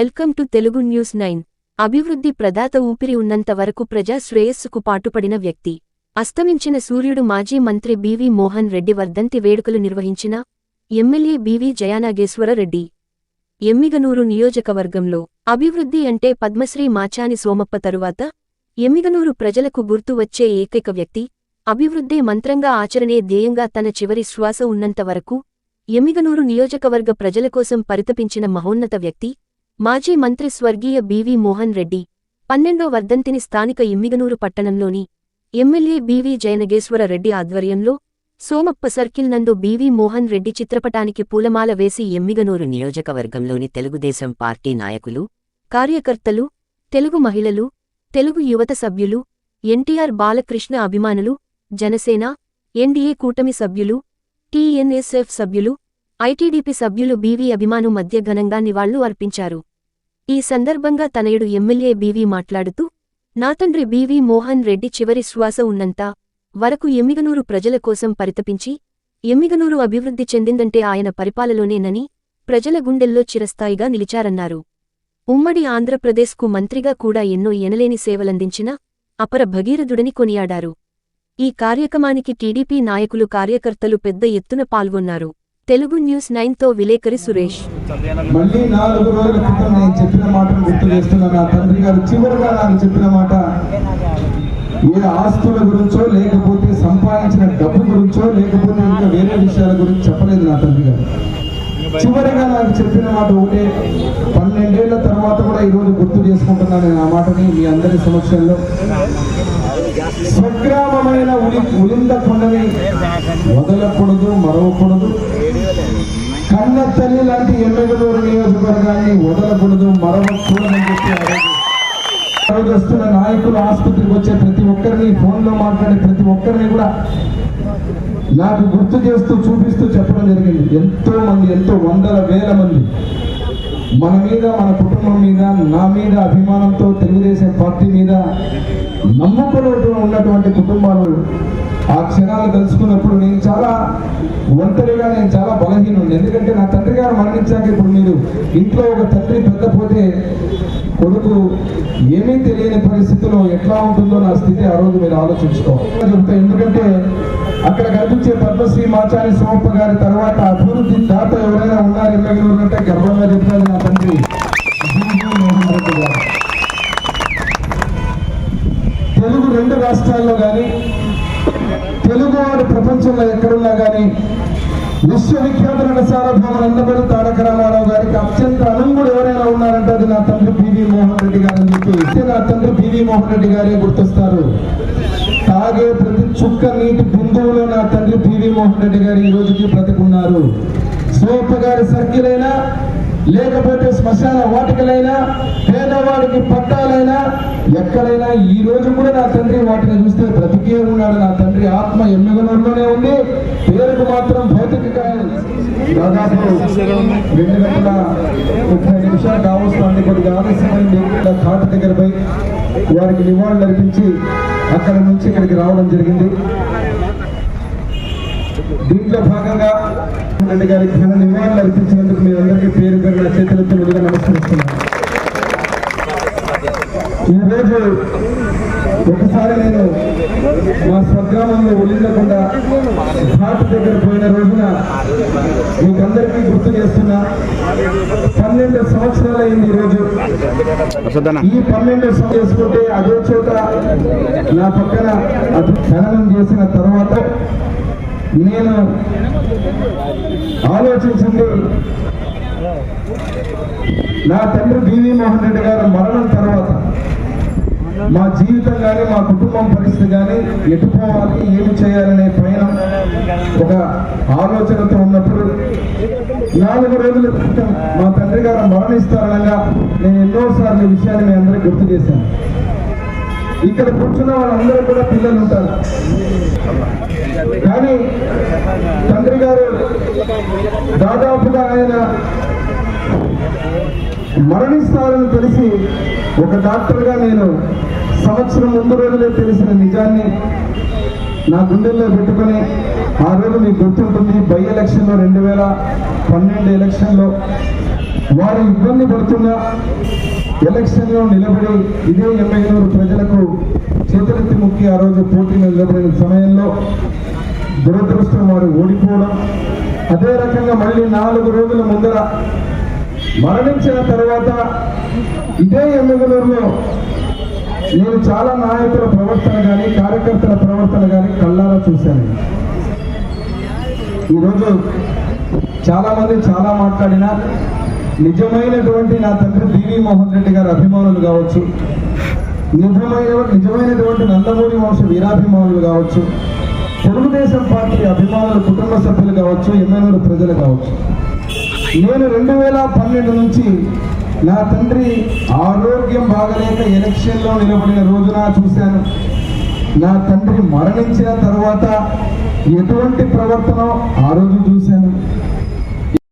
Welcome to Telugu news nine. అభివృద్ధి ప్రదాత ఊపిరి ఉన్నంత వరకు ప్రజా శ్రేయస్సుకు పాటుపడిన వ్యక్తి. అస్తమించిన సూర్యుడు మాజీ మంత్రి బివి మోహన్ రెడ్డి వర్ధంతి వేడుకలు నిర్వహించిన MLA B V Jayanageswara Reddy. Yemmiganur నియోజకవర్గంలో అభివృద్ధి అంటే పద్మశ్రీ మాచాని సోమప్ప తరువాత ఎమ్మిగనూరు ప్రజలకు గుర్తు వచ్చే ఏకైక వ్యక్తి. అభివృద్ధే మంత్రంగా ఆచరణే ధ్యేయంగా తన చివరి శ్వాస ఉన్నంత వరకు ఎమ్మిగనూరు నియోజకవర్గ ప్రజల కోసం పరితపించిన మహోన్నత వ్యక్తి. మాజీ మంత్రి స్వర్గీయ బీవీ మోహన్ రెడ్డి పన్నెండో వర్ధంతిని స్థానిక ఎమ్మిగనూరు పట్టణంలోని ఎమ్మెల్యే బీవీ జయనగేశ్వర రెడ్డి ఆధ్వర్యంలో సోమప్ప సర్కిల్ నందు బీవీ మోహన్ రెడ్డి చిత్రపటానికి పూలమాల వేసి ఎమ్మిగనూరు నియోజకవర్గంలోని తెలుగుదేశం పార్టీ నాయకులు కార్యకర్తలు తెలుగు మహిళలు తెలుగు యువత సభ్యులు ఎన్టీఆర్ బాలకృష్ణ అభిమానులు జనసేన ఎన్డీఏ కూటమి సభ్యులు టీఎన్ఎస్ఎఫ్ సభ్యులు ఐటీడీపీ సభ్యులు బీవీ అభిమాను మధ్య ఘనంగా నివాళులు అర్పించారు ఈ సందర్భంగా తనయుడు ఎమ్మెల్యే బీవీ మాట్లాడుతూ నా తండ్రి బీవీ మోహన్ రెడ్డి చివరి శ్వాస ఉన్నంత వరకు ఎమ్మిగనూరు ప్రజల కోసం పరితపించి ఎమ్మిగనూరు అభివృద్ధి చెందిందంటే ఆయన పరిపాలలోనేనని ప్రజల గుండెల్లో చిరస్థాయిగా నిలిచారన్నారు. ఉమ్మడి ఆంధ్రప్రదేశ్కు మంత్రిగా కూడా ఎన్నో ఎనలేని సేవలందించిన అపర భగీరథుడని కొనియాడారు. ఈ కార్యక్రమానికి టీడీపీ నాయకులు కార్యకర్తలు పెద్ద ఎత్తున పాల్గొన్నారు. తెలుగు న్యూస్ నైన్తో విలేకరి సురేష్. మళ్ళీ నాలుగు రోజుల క్రితం నేను చెప్పిన మాటను గుర్తు చేస్తున్నా నా తండ్రి గారు. చివరిగా నాకు చెప్పిన మాట ఏ ఆస్తుల గురించో లేకపోతే సంపాదించిన డబ్బు గురించో లేకపోతే ఇంకా వేరే విషయాల గురించి చెప్పలేదు నా తండ్రి గారు. చివరిగా నాకు చెప్పిన మాట ఒకటే పన్నెండేళ్ళ ఈరోజు నేను ఆ మాటని మీ అందరి సమక్షంలో స్వగ్రామమైన ఉలి ఉలింద కొండని వదలకూడదు మరవకూడదు. కన్న తల్లి లాంటి ఎమ్మెగలూరు నియోజకవర్గాన్ని వదలకూడదు మరవకూడదని చెప్పి వస్తున్న నాయకులు ఆసుపత్రికి వచ్చే ప్రతి ఒక్కరిని ఫోన్లో మాట్లాడే ప్రతి ఒక్కరిని కూడా నాకు గుర్తు చేస్తూ చూపిస్తూ చెప్పడం జరిగింది. ఎంతో మంది ఎంతో వందల వేల మంది మన మీద మన కుటుంబం మీద నా మీద అభిమానంతో తెలుగుదేశం పార్టీ మీద నమ్మకంలో ఉన్నటువంటి కుటుంబాలు ఆ క్షణాలు కలుసుకున్నప్పుడు నేను చాలా ఒంటరిగా నేను చాలా బలహీనుండి ఎందుకంటే నా తండ్రి గారు మరణించాక ఇప్పుడు మీరు ఇంట్లో ఒక తండ్రి పెద్ద పోతే కొడుకు ఏమీ తెలియని పరిస్థితిలో ఎట్లా ఉంటుందో నా స్థితి ఆ రోజు మీరు ఆలోచించుకోవాలి. చెప్తా ఎందుకంటే అక్కడ కనిపించే పద్మశ్రీ మాచారి సోమప్ప గారి తర్వాత అభివృద్ధి దాత ఎవరైనా ఉన్నారు ఎమ్మెల్యేలు అంటే చెప్తారు నా తండ్రి జగన్మోహన్ రెడ్డి గారు తెలుగు రెండు రాష్ట్రాల్లో కానీ తెలుగువాడు ప్రపంచంలో ఎక్కడున్నా కానీ విశ్వవిఖ్యాతమైన నట సార్వభౌమ తారక రామారావు గారికి అత్యంత అనంగుడు ఎవరైనా ఉన్నారంటే అది నా తండ్రి పివి మోహన్ రెడ్డి గారు అని చెప్పి నా తండ్రి పివి మోహన్ రెడ్డి గారే గుర్తొస్తారు. తాగే ప్రతి చుక్క నీటి బిందువులో నా తండ్రి పివి మోహన్ రెడ్డి గారు ఈ రోజుకి బ్రతికున్నారు. సోప గారి సర్కిల్ అయినా లేకపోతే శ్మశాన వాటికలైనా పేదవాడికి పట్టాలైనా ఎక్కడైనా ఈ రోజు కూడా నా తండ్రి వాటిని చూస్తే బ్రతికే ఉన్నాడు నా తండ్రి ఆత్మ ఎమ్మెగనూరులోనే ఉంది. పేరుకు మాత్రం భౌతిక కాయం. దాదాపు రెండు గంటల ముప్పై నిమిషాలు కావస్తుంది కొద్దిగా ఆలస్యమైంది. ఘాట్ దగ్గర పోయి వారికి నివాళులు అర్పించి అక్కడ నుంచి ఇక్కడికి రావడం జరిగింది. దీంట్లో భాగంగా రెడ్డి గారికి ఘన నివాళులు అర్పించినందుకు మీ అందరికీ పేరు పేరు చేతులతో నమస్కరిస్తున్నాను. ఈరోజు ఒకసారి నేను మా స్వగ్రామంలో ఒలిందకుండా ఘాట్ దగ్గర పోయిన రోజున మీకందరికీ గుర్తు చేస్తున్నా పన్నెండు సంవత్సరాలు అయింది ఈ రోజు. ఈ పన్నెండు సంవత్సరాలు చేసుకుంటే అదే చోట నా పక్కన అది ఖననం చేసిన తర్వాత నేను ఆలోచించింది నా తండ్రి బివి మోహన్ రెడ్డి గారు మరణం తర్వాత మా జీవితం కానీ మా కుటుంబం పరిస్థితి కానీ ఎటు పోవాలి ఏమి చేయాలనే పైన ఒక ఆలోచనతో ఉన్నప్పుడు నాలుగు రోజుల క్రితం మా తండ్రి గారు మరణిస్తారనగా నేను ఎన్నోసార్లు ఈ విషయాన్ని మీ అందరికీ గుర్తు చేశాను. ఇక్కడ కూర్చున్న వాళ్ళందరూ కూడా పిల్లలు ఉంటారు. కానీ తండ్రి గారు దాదాపుగా ఆయన మరణిస్తారని తెలిసి ఒక డాక్టర్గా నేను సంవత్సరం ముందు రోజులే తెలిసిన నిజాన్ని నా గుండెల్లో పెట్టుకొని ఆ రోజు మీకు గుర్తుంటుంది. బై ఎలక్షన్లో రెండు వేల పన్నెండు ఎలక్షన్లో వారు ఇబ్బంది పడుతున్నా ఎలక్షన్లో నిలబడి ఇదే ఎమ్మెల్యేలు ప్రజలకు చేతులెత్తి ముక్కి ఆ రోజు పోటీలో నిలబడిన సమయంలో దురదృష్టం వారు ఓడిపోవడం. అదే రకంగా మళ్ళీ నాలుగు రోజుల ముందర మరణించిన తర్వాత ఇదే ఎమ్మెల్యేలో నేను చాలా నాయకుల ప్రవర్తన కానీ కార్యకర్తల ప్రవర్తన కానీ కళ్ళారా చూశాను. ఈరోజు చాలామంది చాలా మాట్లాడినా నిజమైనటువంటి నా తండ్రి బివి మోహన్ రెడ్డి గారు అభిమానులు కావచ్చు నిజమైన నిజమైనటువంటి నందమూరి వంశ వీరాభిమానులు కావచ్చు తెలుగుదేశం పార్టీ అభిమానులు కుటుంబ సభ్యులు కావచ్చు ఎమ్మెల్యేలు ప్రజలు కావచ్చు. నేను రెండు వేల పన్నెండు నుంచి నా తండ్రి ఆరోగ్యం బాగలేక ఎలక్షన్లో నిలబడిన రోజున చూశాను. నా తండ్రి మరణించిన తర్వాత ఎటువంటి ప్రవర్తన ఆ రోజు చూశాను.